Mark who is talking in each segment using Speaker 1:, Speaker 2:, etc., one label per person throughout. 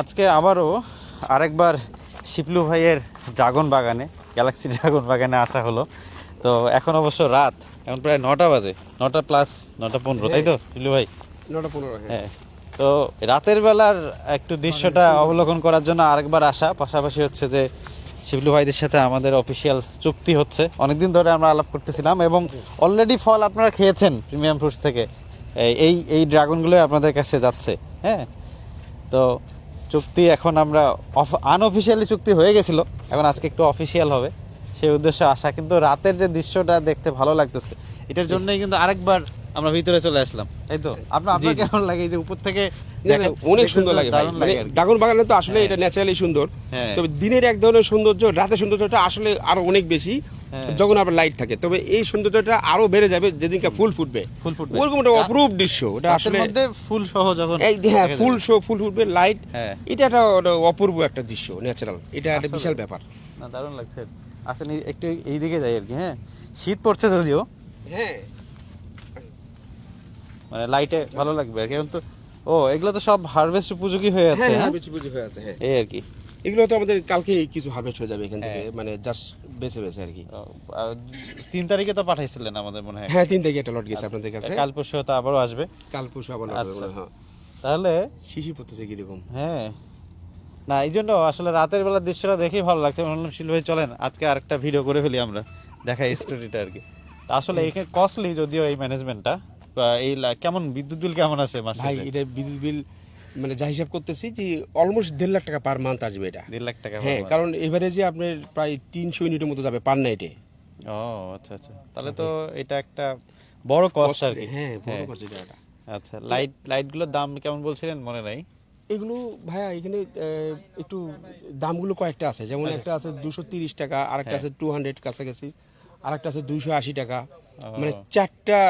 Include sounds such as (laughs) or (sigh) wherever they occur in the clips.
Speaker 1: আজকে আবারও আরেকবার শিপলু ভাইয়ের ড্রাগন বাগানে গ্যালাক্সি ড্রাগন বাগানে আসা হলো। তো এখন অবশ্য রাত এখন প্রায় নটা বাজে নটা প্লাস নটা পনেরো তাই তো শিপলু ভাই?
Speaker 2: নটা পনেরো হ্যাঁ।
Speaker 1: হ্যাঁ তো রাতের বেলার একটু দৃশ্যটা অবলোকন করার জন্য আরেকবার আসা পাশাপাশি হচ্ছে যে শিবলু ভাইদের সাথে আমাদের অফিসিয়াল চুক্তি হচ্ছে। অনেকদিন ধরে আমরা আলাপ করতেছিলাম এবং অলরেডি ফল আপনারা খেয়েছেন প্রিমিয়াম ফ্রুটস থেকে। এই এই ড্রাগনগুলোই আপনাদের কাছে যাচ্ছে হ্যাঁ। তো চুক্তি এখন আমরা আনঅফিসিয়ালি চুক্তি হয়ে গেছিল। এখন আজকে একটু অফিসিয়াল হবে। সেই উদ্দেশ্যে আসা। কিন্তু রাতের যে দৃশ্যটা দেখতে ভালো লাগতেছে এটার জন্যই কিন্তু আরেকবার আমরা ভিতরে চলে আসলাম। তাই তো? আপনার আপনার। কেমন লাগে? যে উপর থেকে
Speaker 2: অনেক সুন্দর লাগে মানে। ড্রাগন বাগানে তো আসলে এটা ন্যাচারালি সুন্দর।
Speaker 1: হ্যাঁ।
Speaker 2: তবে দিনের এক ধরনের সৌন্দর্য রাতের সৌন্দর্যটা আসলে আরও অনেক বেশি।
Speaker 1: হ্যাঁ।
Speaker 2: যখন আপনার লাইট থাকে তবে এই সৌন্দর্যটা আরও বেড়ে যাবে যেদিনকে ফুল ফুটবে।
Speaker 1: ফুল ফুটবে।
Speaker 2: ওরকম একটা অপরূপ দৃশ্য। ওটা আসলে
Speaker 1: মধ্যে ফুল সহ যখন
Speaker 2: এই হ্যাঁ ফুল। শো ফুল ফুটবে লাইট
Speaker 1: হ্যাঁ।
Speaker 2: এটা একটা অপূর্ব একটা দৃশ্য ন্যাচারাল এটা একটা বিশাল ব্যাপার।
Speaker 1: না দারুণ লাগছে। আসলে একটু এই দিকে যাই আর কি হ্যাঁ। শীত পড়ছে যদিও।
Speaker 2: হ্যাঁ।
Speaker 1: মানে লাইটে ভালো লাগবে আর কি তো ও এগুলো তো সব হারভেস্ট উপযোগী হয়ে আছে
Speaker 2: হ্যাঁ
Speaker 1: হ্যাঁ?
Speaker 2: বুঝি হয়ে আছে হ্যাঁ।
Speaker 1: এই আর কি।
Speaker 2: এগুলো তো আমাদের কালকে কিছু হারভেস্ট হয়ে যাবে এখান থেকে
Speaker 1: হ্যাঁ।
Speaker 2: মানে জাস্ট বেছে বেছে আর কি।
Speaker 1: তিন তারিখে তো পাঠাইছিলেন আমাদের মনে হয়।
Speaker 2: হ্যাঁ তিন থেকে একটা লট গেছে আপনাদের কাছে।
Speaker 1: কাল পরশু তো আবারও আসবে।
Speaker 2: কাল পরশু আবার
Speaker 1: আচ্ছা।
Speaker 2: হ্যাঁ।
Speaker 1: তাহলে
Speaker 2: শিশি পড়তেছে কীরকম
Speaker 1: হ্যাঁ। না এই জন্য আসলে রাতের বেলার দৃশ্যটা দেখেই ভালো লাগছে। বললাম শিল ভাই চলেন আজকে আরেকটা ভিডিও করে ফেলি আমরা দেখাই স্টোরিটা আর কি। আসলে এখানে কস্টলি যদিও এই ম্যানেজমেন্টটা এই কেমন বিদ্যুৎ বিল কেমন আছে মাসে?
Speaker 2: ভাই এটা বিদ্যুৎ বিল মানে যা হিসাব করতেছি যে অলমোস্ট দেড় লাখ টাকা পার মান্থ আসবে এটা।
Speaker 1: দেড় লাখ টাকা
Speaker 2: হ্যাঁ। কারণ এভারেজে আপনার প্রায় তিনশো ইউনিটের মতো যাবে পার নাইটে
Speaker 1: ও আচ্ছা আচ্ছা। তাহলে তো এটা একটা বড় কস্ট আর কি।
Speaker 2: হ্যাঁ বড়
Speaker 1: হ্যাঁ।
Speaker 2: cost এটা।
Speaker 1: আচ্ছা লাইট লাইটগুলোর দাম কেমন বলছিলেন? মনে নাই।
Speaker 2: এগুলো ভাইয়া এখানে একটু দামগুলো কয়েকটা আছে। যেমন একটা আছে দুশো তিরিশ টাকা আর
Speaker 1: একটা
Speaker 2: আছে টু হান্ড্রেড কাছাকাছি আর একটা আছে দুইশো আশি টাকা। মানে চারটা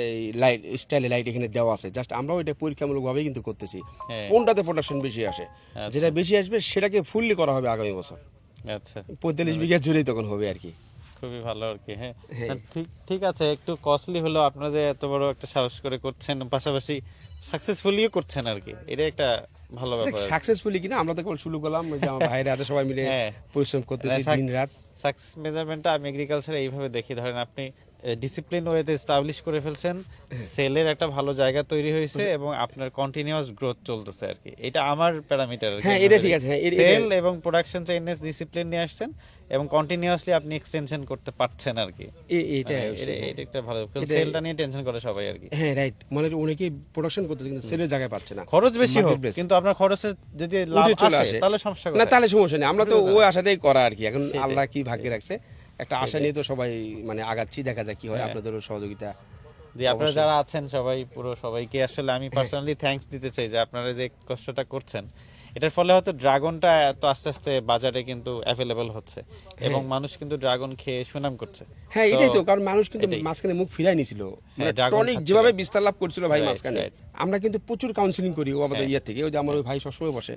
Speaker 2: এই লাইট স্টাইলে লাইট এখানে দেওয়া আছে। জাস্ট আমরাও এটা পরীক্ষামূলকভাবেই কিন্তু করতেছি।
Speaker 1: হ্যাঁ।
Speaker 2: কোনটাতে প্রোডাকশন বেশি আসে?
Speaker 1: আচ্ছা।
Speaker 2: যেটা বেশি আসবে সেটাকে ফুললি করা হবে আগামী বছর।
Speaker 1: আচ্ছা।
Speaker 2: পঁয়তাল্লিশ বিঘা জুড়েই তখন হবে আর কি।
Speaker 1: খুবই ভালো আর কি হ্যাঁ।
Speaker 2: হ্যাঁ।
Speaker 1: ঠিক ঠিক আছে একটু কস্টলি হলো আপনারা যে এত বড় একটা সাহস করে করছেন পাশাপাশি সাকসেসফুলিও করছেন আর কি। এটা একটা ভালো ব্যাপার।
Speaker 2: সাকসেসফুলি কিনা আমরা তো কেবল শুরু করলাম যে আমার ভাইরা আছে সবাই মিলে
Speaker 1: হ্যাঁ।
Speaker 2: পরিশ্রম করতেছি দিন রাত
Speaker 1: সাকসেস মেজারমেন্টটা আমি এগ্রিকালচারে এইভাবে দেখি। ধরেন আপনি ডিসিপ্লিন ওয়েতে এস্টাবলিশ করে ফেলছেন। সেলের একটা ভালো জায়গা তৈরি হয়েছে এবং আপনার কন্টিনিউয়াস গ্রোথ চলতেছে আর কি। এটা আমার প্যারামিটার
Speaker 2: হ্যাঁ, এটা ঠিক আছে, এটা- এটা-
Speaker 1: সেল এবং প্রোডাকশন চেইনের ডিসিপ্লিন নিয়ে আসছেন এবং কন্টিনিউয়াসলি আপনি এক্সটেনশন করতে পারছেন আর কি।
Speaker 2: এ- এইটা
Speaker 1: হ্যাঁ, এটা এটা একটা ভালো সেলটা নিয়ে টেনশন করে সবাই আর কি।
Speaker 2: হ্যাঁ রাইট মানে অনেকে প্রোডাকশন করতেছে কিন্তু সেলের জায়গায় পাচ্ছে না।
Speaker 1: খরচ বেশি হোক কিন্তু আপনার খরচে যদি লাভ আসে। তাহলে সমস্যা
Speaker 2: না তাহলে সমস্যা নেই। আমরা তো ওই আশাতেই করা আর কি। এখন আল্লাহ কি ভাগ্যে রাখছে? একটা আশা নিয়ে তো সবাই মানে আগাচ্ছি দেখা যাক কি হয়
Speaker 1: হ্যাঁ।
Speaker 2: আপনাদেরও সহযোগিতা
Speaker 1: যে আপনারা যারা আছেন সবাই পুরো সবাইকে আসলে আমি পার্সোনালি থ্যাঙ্কস দিতে চাই যে আপনারা যে কষ্টটা করছেন এটার ফলে হয়তো ড্রাগনটা এত আস্তে আস্তে বাজারে কিন্তু অ্যাভেলেবল হচ্ছে এবং মানুষ কিন্তু ড্রাগন খেয়ে সুনাম করছে।
Speaker 2: হ্যাঁ এটাই তো কারণ মানুষ কিন্তু মাঝখানে মুখ ফিরাই নিছিল
Speaker 1: হ্যাঁ,
Speaker 2: টনিক যেভাবে বিস্তার লাভ করছিল ভাই মাঝখানে আমরা কিন্তু প্রচুর কাউন্সিলিং করি ও আমাদের
Speaker 1: হ্যাঁ।
Speaker 2: ইয়ে থেকে ওই যে আমার ওই ভাই সবসময় বসে।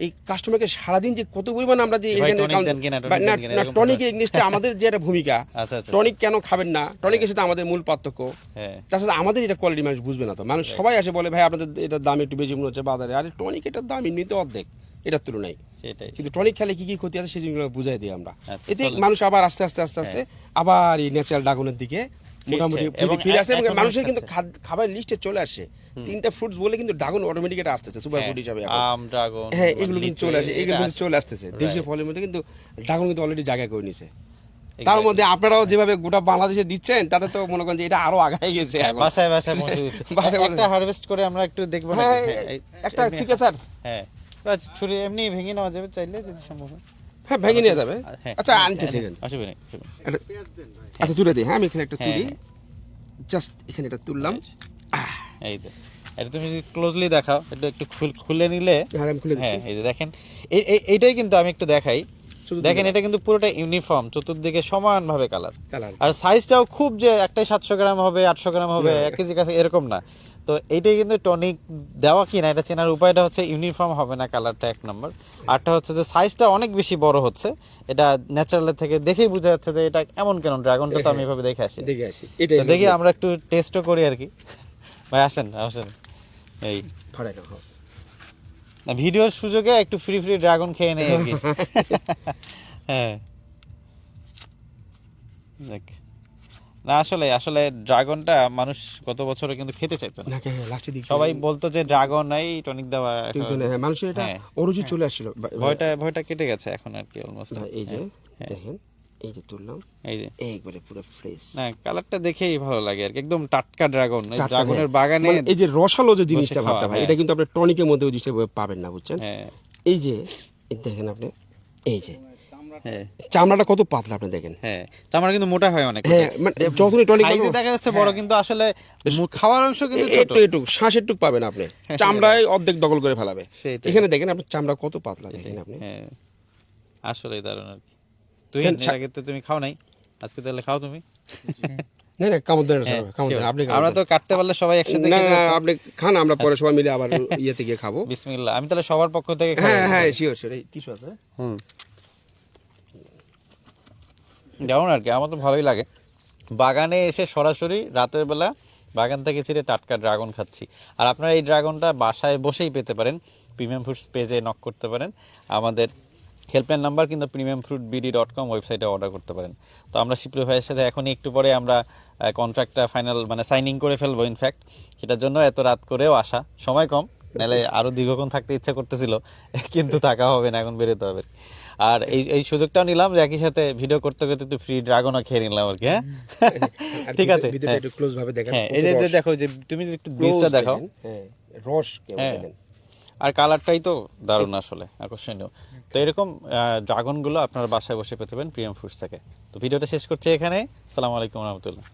Speaker 2: এই কাস্টমারকে সারাদিন যে কত পরিমাণ আমরা যে টনিক
Speaker 1: কথা।
Speaker 2: আমাদের যে একটা ভূমিকা। (laughs)
Speaker 1: আচ্ছা আচ্ছা।
Speaker 2: টনিক কেন খাবেন না? টনিকের সাথে আমাদের মূল পার্থক্য।
Speaker 1: হ্যাঁ।
Speaker 2: তাছাড়া আমাদের এটা কোয়ালিটি মানুষ বুঝবে না তো। মানুষ সবাই আসে বলে ভাই আপনাদের এটার দাম একটু বেশি মনে হচ্ছে বাজারে। আরে টনিক এটার দাম এমনিতে অর্ধেক এটার তুলনায়।
Speaker 1: সেটাই।
Speaker 2: কিন্তু টনিক খেলে কি কি ক্ষতি আছে সেই জিনিসগুলো বুঝাই দিই আমরা।
Speaker 1: আচ্ছা,
Speaker 2: এতে মানুষ আবার আস্তে আস্তে আস্তে আস্তে আবার এই ন্যাচারাল ড্রাগনের দিকে মোটামুটি
Speaker 1: হ্যাঁ।
Speaker 2: ফিরে আসে এবং মানুষের কিন্তু খাবারের লিস্টে চলে আসে। তিনটা ফ্রুটস বলে কিন্তু ড্রাগন অটোমেটিক এটা আসতেছে সুপার ফ্রুট হিসাবে
Speaker 1: আম ড্রাগন
Speaker 2: হ্যাঁ এগুলো কিন্তু চলে আসে এগুলো কিন্তু চলে আসতেছে। দেশীয় ফলের মধ্যে কিন্তু ড্রাগন কিন্তু অলরেডি জায়গা করে নিছে। তার মধ্যে আপনারাও যেভাবে গোটা বাংলাদেশে দিচ্ছেন তাতে তো মনে করেন যে এটা আরও আগায় গেছে এখন।
Speaker 1: বাসায় বাসায়। একটা হারভেস্ট করে আমরা একটু দেখব
Speaker 2: হ্যাঁ
Speaker 1: হ্যাঁ,
Speaker 2: একটা ঠিক আছে স্যার।
Speaker 1: হ্যাঁ। ছুরি এমনি ভেঙে নেওয়া যাবে চাইলে যদি সম্ভব হয়।
Speaker 2: হ্যাঁ ভেঙে নিয়ে যাবে। আচ্ছা
Speaker 1: হ্যাঁ,
Speaker 2: আনতে
Speaker 1: হ্যাঁ,
Speaker 2: সেকেন্ড
Speaker 1: অসুবিধা নেই
Speaker 2: আচ্ছা তুলে দিই হ্যাঁ আমি এখানে একটা
Speaker 1: হ্যাঁ,
Speaker 2: তুলি। জাস্ট এখানে এটা তুললাম।
Speaker 1: এই তো এটা তুমি যদি ক্লোজলি দেখাও এটা একটু খুলে নিলে
Speaker 2: হ্যাঁ আমি খুলে দিচ্ছি।
Speaker 1: এই যে দেখেন এই এই- এইটাই কিন্তু আমি একটু দেখাই। দেখেন এটা কিন্তু পুরোটা ইউনিফর্ম চতুর্দিকে সমানভাবে কালার
Speaker 2: কালার
Speaker 1: আর সাইজটাও খুব যে একটাই সাতশো গ্রাম হবে আটশো গ্রাম হবে এক কেজি কাছে এরকম না। তো এইটাই কিন্তু টনিক দেওয়া কি না এটা চেনার উপায়টা হচ্ছে ইউনিফর্ম হবে না কালারটা এক নম্বর আরটা হচ্ছে যে সাইজটা অনেক বেশি বড় হচ্ছে এটা ন্যাচারালের থেকে দেখেই বোঝা যাচ্ছে যে এটা এমন কেন ড্রাগনটা তো আমি এভাবে দেখে আসি।
Speaker 2: দেখে আসি
Speaker 1: এটা দেখি আমরা একটু টেস্টও করি আর কি। ভাই আসেন আসেন। এই।
Speaker 2: না
Speaker 1: ভিডিওর সুযোগে একটু ফ্রি ফ্রি ড্রাগন খেয়ে নেই আর কি। (laughs) হ্যাঁ। দেখ। না আসলে আসলে ড্রাগনটা মানুষ গত বছরে কিন্তু খেতে চাইতো না। সবাই বলতো যে ড্রাগন এই টনিক দেওয়া
Speaker 2: হ্যাঁ, মানুষের এটা
Speaker 1: হ্যাঁ।
Speaker 2: অরুচি চলে আসছিল।
Speaker 1: ভয়টা ভয়টা কেটে গেছে এখন আর কি অলমোস্ট
Speaker 2: এই যে দেখেন এই যে তুললাম
Speaker 1: এই যে।
Speaker 2: একবারে পুরো ফ্রেশ
Speaker 1: না কালারটা দেখেই ভালো লাগে আর কি একদম টাটকা ড্রাগন এই ড্রাগনের
Speaker 2: হ্যাঁ।
Speaker 1: বাগানে
Speaker 2: মানে এই যে রসালো যে জিনিসটা ভাবটা ভাই
Speaker 1: হ্যাঁ।
Speaker 2: এটা কিন্তু আপনার টনিকের মধ্যে ওই জিনিসটা পাবেন না বুঝছেন?
Speaker 1: হ্যাঁ।
Speaker 2: এই যে দেখেন আপনি এই যে
Speaker 1: হ্যাঁ
Speaker 2: চামড়াটা কত পাতলা আপনি দেখেন?
Speaker 1: হ্যাঁ চামড়া কিন্তু মোটা হয় অনেক।
Speaker 2: হ্যাঁ মানে যতই টনিক
Speaker 1: সাইজে দেখা যাচ্ছে বড় কিন্তু আসলে খাওয়ার অংশ কিন্তু ছোট।
Speaker 2: একটু একটু শ্বাসের টুক পাবেন আপনি। চামড়ায় অর্ধেক দখল করে ফেলাবে। এখানে দেখেন আপনার চামড়া কত পাতলা দেখেন আপনি।
Speaker 1: হ্যাঁ। আসলেই দারুণ আর কি। তুই আগে তো তুমি খাও নাই। আজকে তাহলে খাও তুমি।
Speaker 2: না না কামড় দেন
Speaker 1: হ্যাঁ,
Speaker 2: কামড় দেন আপনি
Speaker 1: আমরা তো কাটতে পারলে সবাই একসাথে
Speaker 2: না না আপনি খান আমরা পরে সবাই মিলে আবার ইয়েতে গিয়ে খাব।
Speaker 1: বিসমিল্লাহ। আমি তাহলে সবার পক্ষ থেকে।
Speaker 2: হ্যাঁ হ্যাঁ শিওর শিওর এই টিস্যু আছে
Speaker 1: হুম। যেমন আর কি, আমার তো ভালোই লাগে। বাগানে এসে সরাসরি রাতের বেলা বাগান থেকে ছিঁড়ে টাটকা ড্রাগন খাচ্ছি। আর আপনারা এই ড্রাগনটা বাসায় বসেই পেতে পারেন, প্রিমিয়াম ফ্রুটস পেজে নক করতে পারেন। আমাদের হেল্পলাইন নাম্বার কিন্তু premium fruit BD dot com ওয়েবসাইটে অর্ডার করতে পারেন। তো আমরা শিপ্লু ভাইয়ের সাথে এখনই একটু পরে আমরা কন্ট্রাক্টটা ফাইনাল মানে সাইনিং করে ফেলব ইনফ্যাক্ট সেটার জন্য এত রাত করেও আসা। সময় কম নাহলে আরও দীর্ঘক্ষণ থাকতে ইচ্ছা করতেছিল, কিন্তু থাকা হবে না, এখন বেরোতে হবে। আর এই এই সুযোগটাও নিলাম যে একই সাথে ভিডিও করতে করতে একটু ফ্রি ড্রাগনও খেয়ে নিলাম আর কি হ্যাঁ? ঠিক আছে হ্যাঁ।
Speaker 2: একটু ক্লোজ ভাবে দেখেন।
Speaker 1: হ্যাঁ এই যে দেখো যে তুমি যদি একটু বীজটা দেখাও।
Speaker 2: হ্যাঁ রস কেমন
Speaker 1: হ্যাঁ।
Speaker 2: দেখেন
Speaker 1: আর কালারটাই তো দারুণ আসলে আকর্ষণীয়। তো এরকম ড্রাগনগুলো আপনারা বাসায় বসে পেতে পারেন প্রিয়াম ফ্রুটস থেকে। তো ভিডিওটা শেষ করছি এখানে। সালাম আলাইকুম রহমতুল্লাহ।